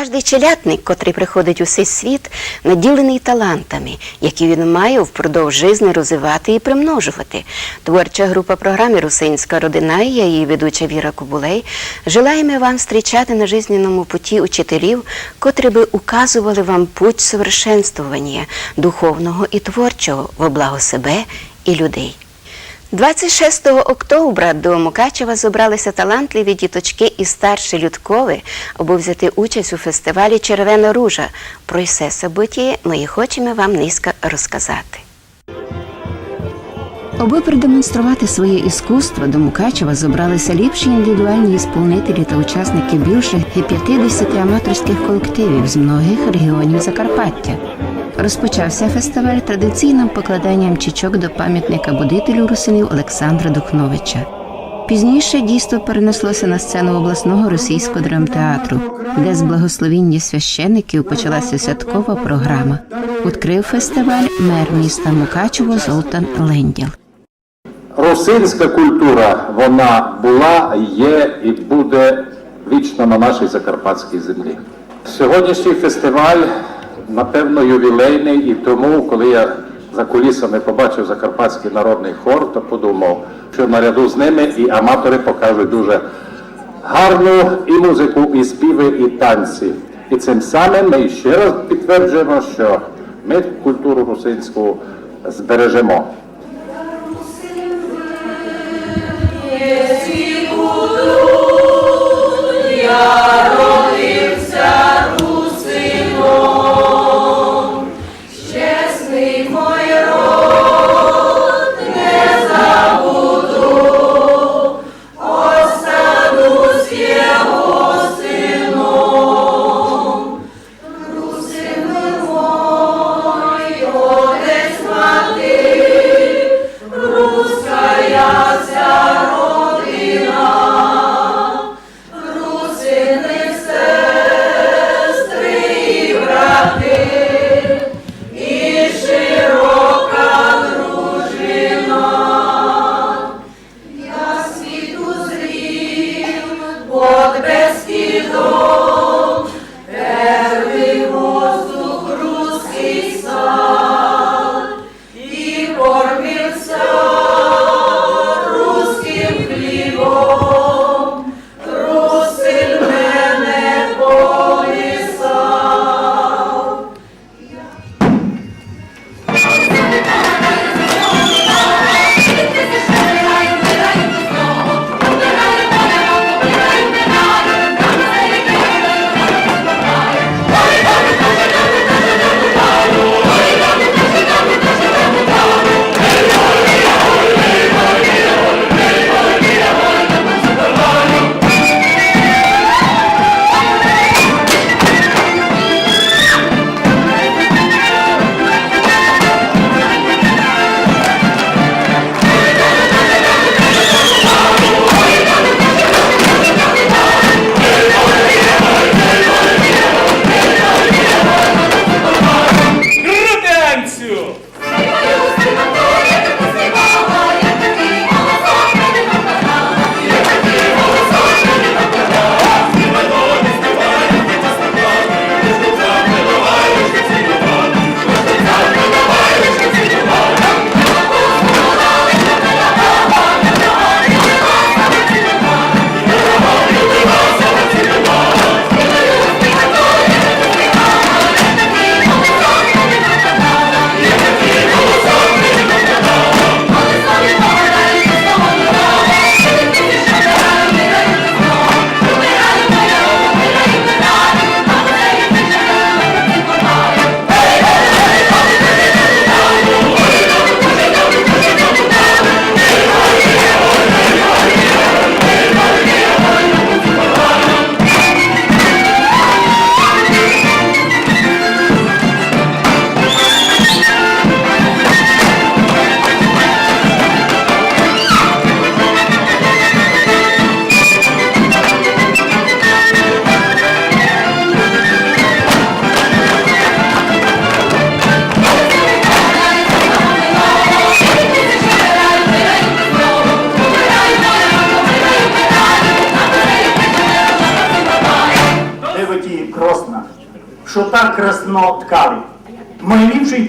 Кожний челядник, котрий приходить у цей світ, наділений талантами, які він має впродовж житті розвивати і примножувати. Творча група програми Русинська родина і я її ведуча Віра Кубулей желаємо вам зустрічати на жизненному путі учителів, котрі би указували вам путь совершенствування духовного і творчого во благо себе і людей. 26 октября до Мукачева зібралися талантливі діточки і старші людкові, аби взяти участь у фестивалі Червена ружа. Про все событие ми хочемо вам низько розказати. Аби продемонструвати своє іскусство, до Мукачева зібралися ліпші індивідуальні ісполнителі та учасники більше 50 аматорських колективів з многих регіонів Закарпаття. Розпочався фестиваль традиційним покладанням чічок до пам'ятника будителю русинів Олександра Духновича. Пізніше дійство перенеслося на сцену обласного російського драмтеатру, де з благословіння священиків почалася святкова програма. Відкрив фестиваль мер міста Мукачево Золтан Ленділ. Русинська культура вона була, є і буде вічно на нашій закарпатській землі. Сьогоднішній фестиваль, напевно, ювілейний, і тому, коли я за кулісами побачив Закарпатський народний хор, то подумав, що наряду з ними і аматори покажуть дуже гарну і музику, і співи, і танці. І цим самим ми ще раз підтверджуємо, що ми культуру русинську збережемо. Yeah.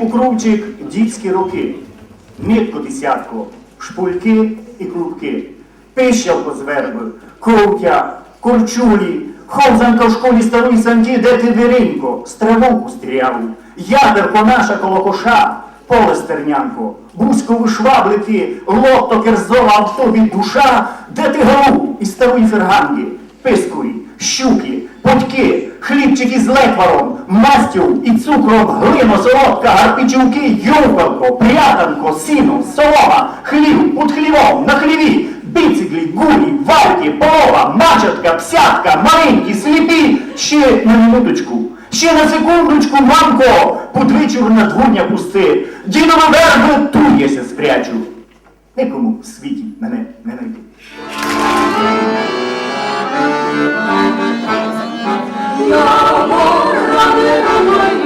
Покровчик дітські роки. Мітко десятко, шпульки і клубки, пищалко з верби, ковтя, корчулі, ховзанка в школі старої санті, де ти виринько, страву стряву, ядерко наша коло коша, поле стернянко, бузькові шваблики, лото керзова авто від душа, де ти гру із старої ферганги, пискурі, щуки, подьки, хлібчики з летваром, мастю і цукром, глино, солодка, гарпичівки, ювкалко, прятанко, сіно, солома, хлів, під хлівом, на хліві, бициклі, гулі, вальки, полова, мачатка, псятка, маленькі, сліпі, ще на минуточку. Ще на секундочку, мамко, під вечір на дворня пусти. Дідове верби тут я ся спрячу. Нікому в світі мене не найти.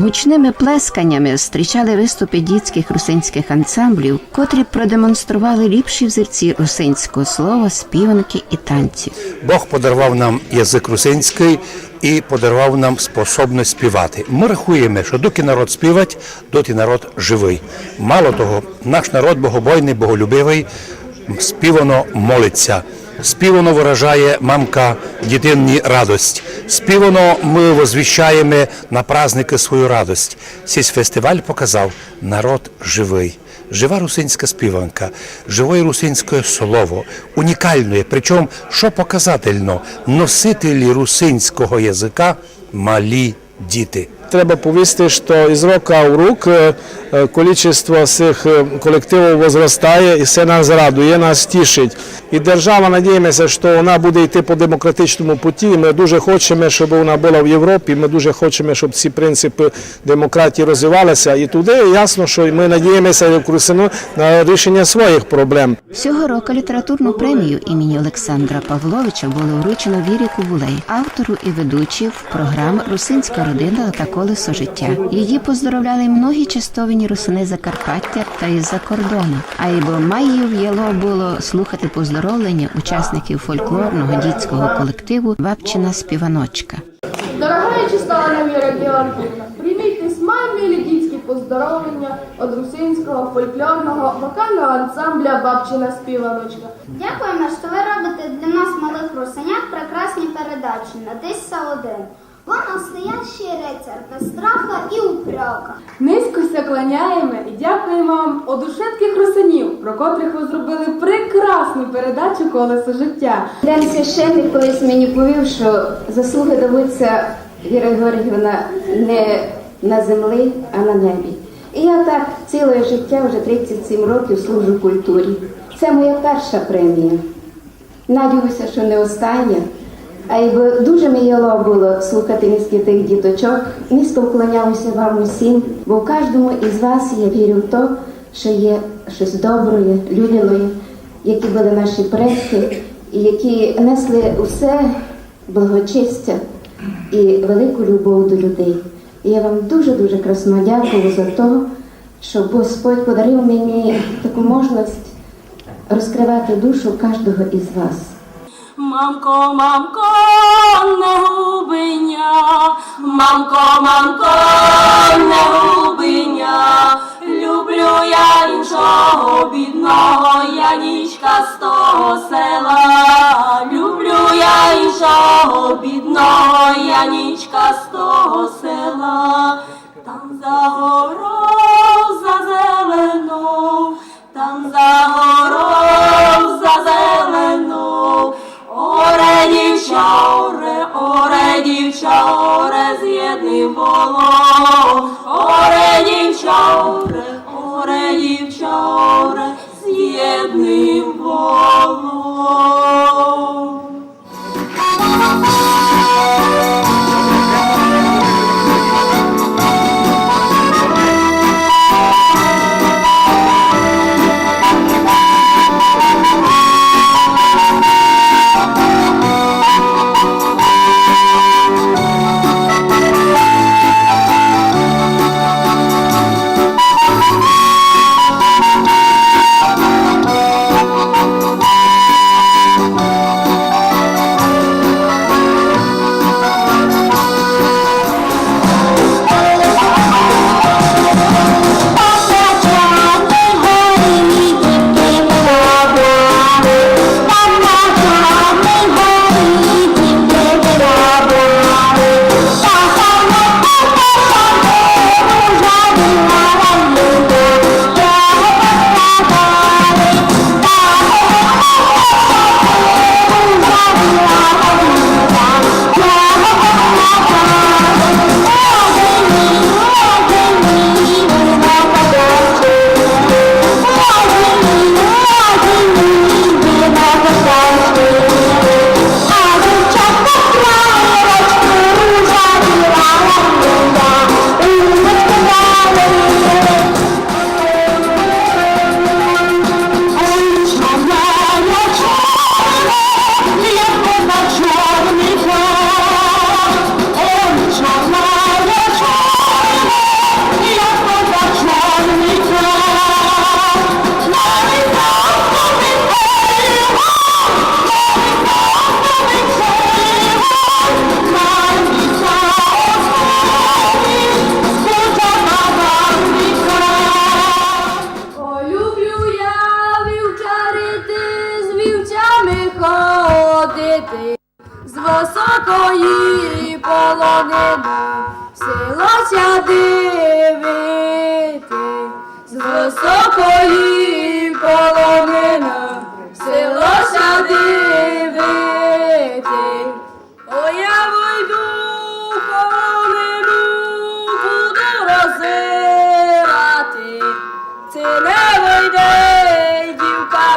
Гучними плесканнями зустрічали виступи дітських русинських ансамблів, котрі продемонстрували ліпші взірці русинського слова, співанки і танців. Бог подарував нам язик русинський і подарував нам способність співати. Ми рахуємо, що доки народ співать, доти народ живий. Мало того, наш народ богобойний, боголюбивий, співано молиться. Співано виражає мамка дитинні радость. Співано ми возвіщаємо на праздники свою радость. Цей фестиваль показав народ живий. Жива русинська співанка, живе русинське слово, унікальне. Причому, що показательно, носителі русинського язика малі діти. Треба повісти, що із року в е, количество цих колективів возростає і це нас радує, нас тішить. І держава, надіємося, що вона буде йти по демократичному путі. Ми дуже хочемо, щоб вона була в Європі. Ми дуже хочемо, щоб ці принципи демократії розвивалися. І туди ясно, що ми надіємося на рішення своїх проблем. Цього року літературну премію імені Олександра Павловича було вручено Вірі Кувулей, автору і ведучі програм Русинська родина та колесо життя. Її поздоровляли многі частовані русини Закарпаття та із-за кордону. А й бо Майї в'яло було слухати поздоровлення учасників фольклорного дітського колективу Вапчина співаночка. Дорогая Чистана Віра Георгіївна, прийміть письмальні лідійські поздоровлення від русинського фольклорного вокального ансамбля Бабчина співаночка. Дякуємо, що ви робите для нас, малих русенят, прекрасні передачі на Тисса 1. Ви настоящий рицар, без страха і упрека. Низько кланяємо і дякуємо вам од ушетких русинів, про котрих ви зробили прекрасну передачу колесо життя. Ден священник колись мені повів, що заслуги дадуться Віра Георгіївна не на землі, а на небі. І я так ціле життя, вже 37 років служу культурі. Це моя перша премія. Надіюся, що не остання. А якби дуже мило було слухати низьки тих діточок, низько вклонялося вам усім, бо в кожному із вас я вірю в те, що є щось доброе, людяної, які були наші предки, які несли усе благочестя і велику любов до людей. І я вам дуже-дуже красно дякую за те, що Господь подарив мені таку можливість розкривати душу кожного із вас. Мамко, мамко, не губиня, мамко, мамко, не губиня, люблю я іншого бідного Янічка з того села, люблю я іншого бідного Янічка з того села, там за горою за зелену, там за горою за зелену. Оре дівча, оре дівча, оре з єдним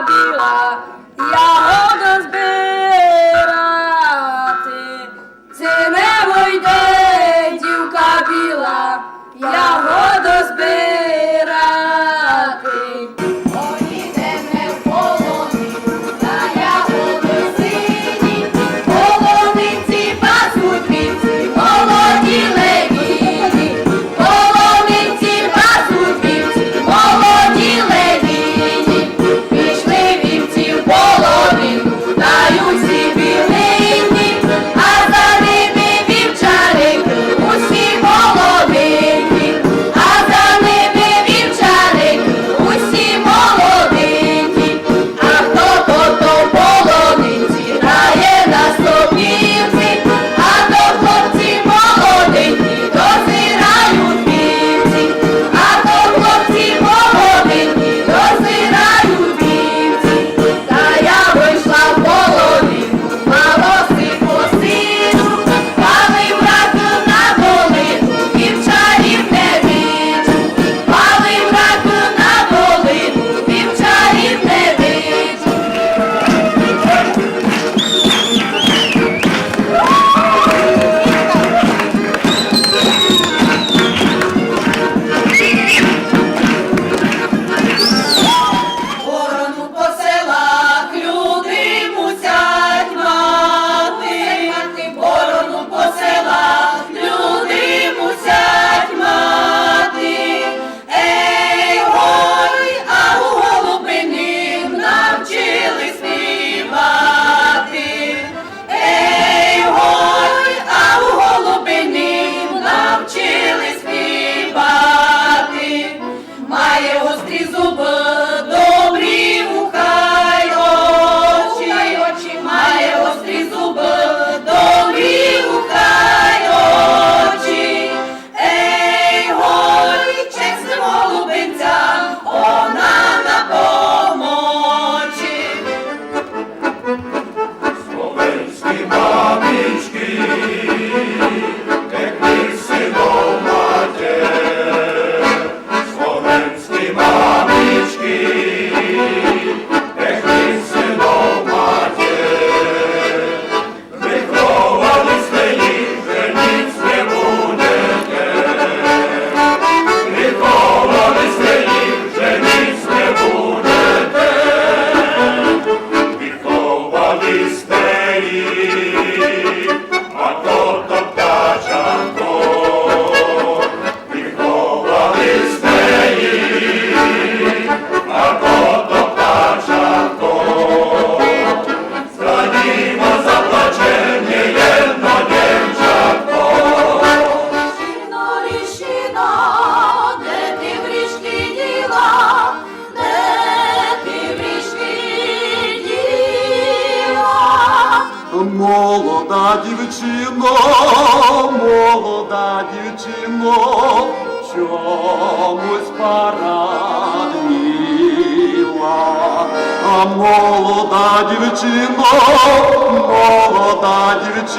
Bila.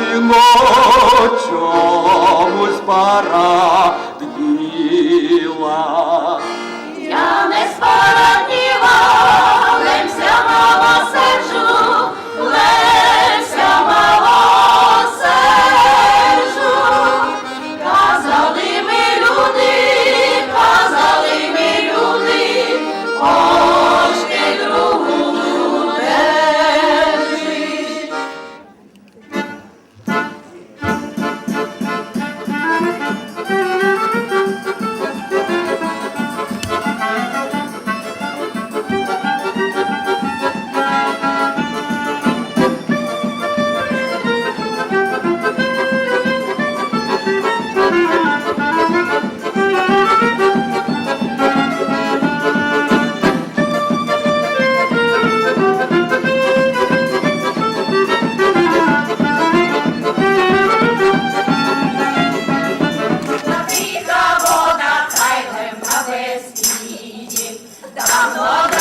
Молода дівчино, a nós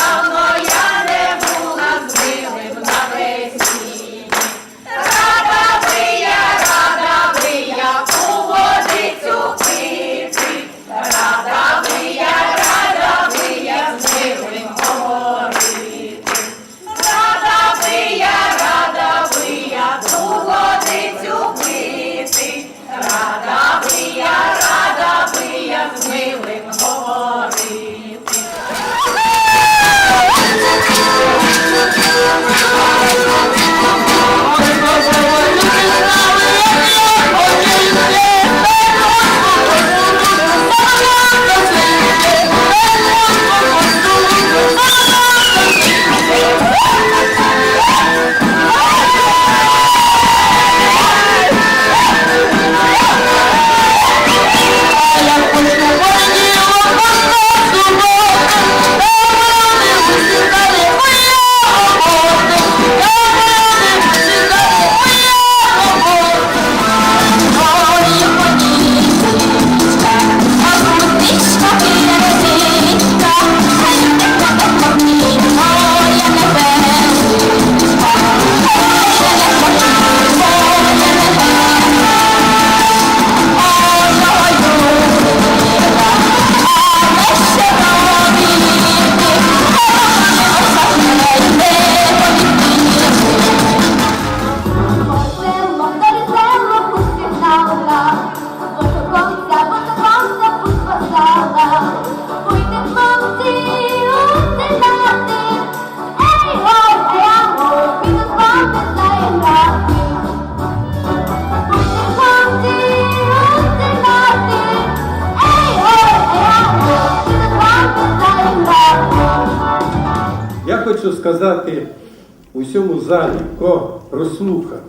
усьому залі, хто прослухав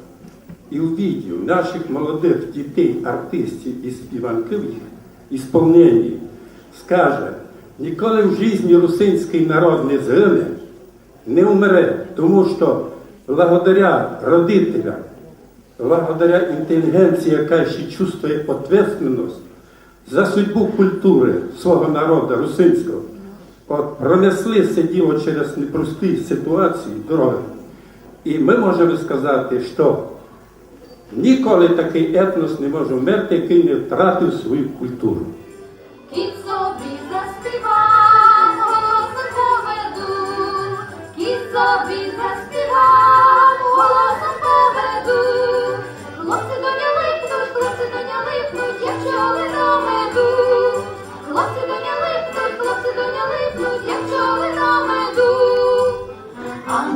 і увидів наших молодих дітей, артистів і співанків їх, ісполнені, скаже, ніколи в житті русинський народ не згине, не вмре, тому що благодаря родителям, благодаря інтелігенції, яка ще чувствує відповідальність за судьбу культури свого народу русинського, от пронесли це діло через непрості ситуації, дороги. І ми можемо сказати, що ніколи такий етнос не може вмерти, який не втратив свою культуру. Кіт собі заспівав, голосом поведу, кіт собі заспівав,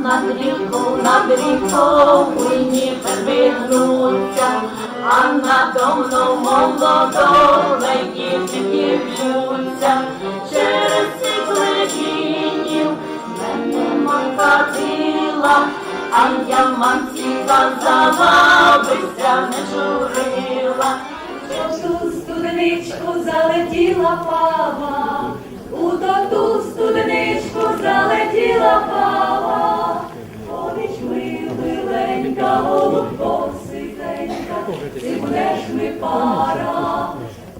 А на дрівку, на дрівку хуйні а надо мною дівчинки б'ються. Через цих легінів мене мамка ціла, а я мамці казала, бися не журила. Ту студеничку залетіла пава, у ту студеничку залетіла пава, Синенька, голубко, ситенька, ти будеш ми пара,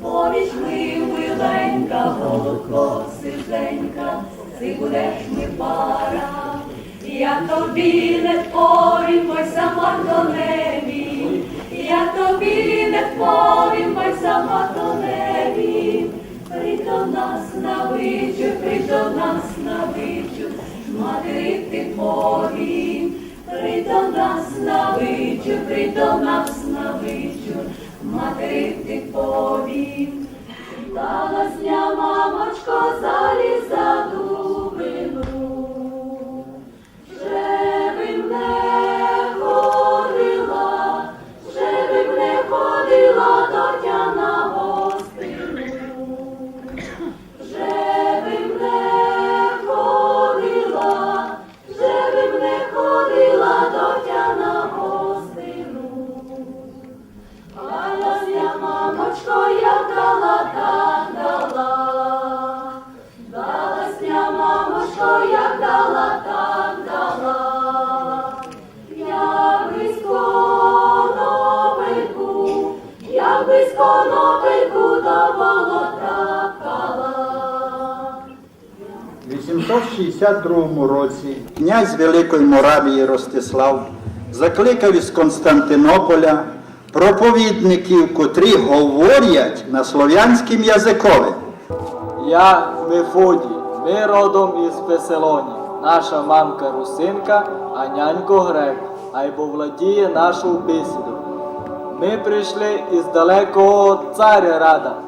поміч ми миленька, голубко, ситенька, ти будеш ми пара, я тобі не повім, бо й сама до небі, я тобі не повім, бо й сама до небі, Прийди до нас на вичу, прийди до нас на вичу, матері ти повім. До нас на вечір, прийди до нас на вечір, матері ти повім. Сня мамочко заліза 762 році князь Великої Моравії Ростислав закликав із Константинополя проповідників, котрі говорять на слов'янським язикові. Я Мефодій, ми родом із Песелоні, наша мамка русинка, а нянько грек, айбо владіє нашу бесіду. Ми прийшли із далекого царя рада.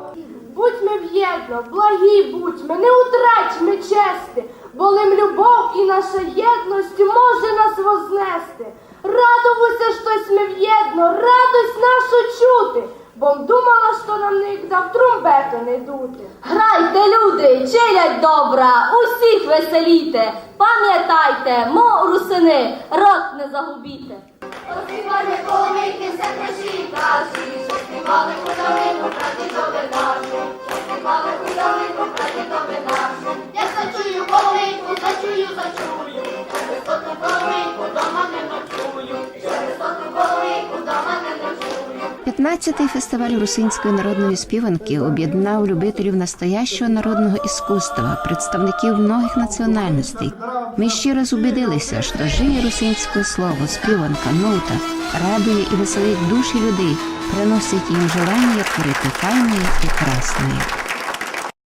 Будьмо в'єдно, благі будьмо, не утрачмо чести, бо лим любов і наша єдність може нас вознести. Радувуся, щось ми в'єдно, радость нашу чути, бо думала, що нам не дав трумбету не дути. Грайте, люди, челядь добра, усіх веселіте. Пам'ятайте, мо русини, рот не загубіте. Оспівали коломийки все наші каші, співали худалину прадідове нашу, що співали худалину прадідове нашу. Я зачую коломийку, зачую, зачую, що висоту коломийку дома не 15-й фестиваль русинської народної співанки об'єднав любителів настоящого народного іскусства, представників многих національностей. Ми ще раз убедилися, що живе русинське слово, співанка, нота радує і веселить душі людей, приносить їм желання творити файне і красне.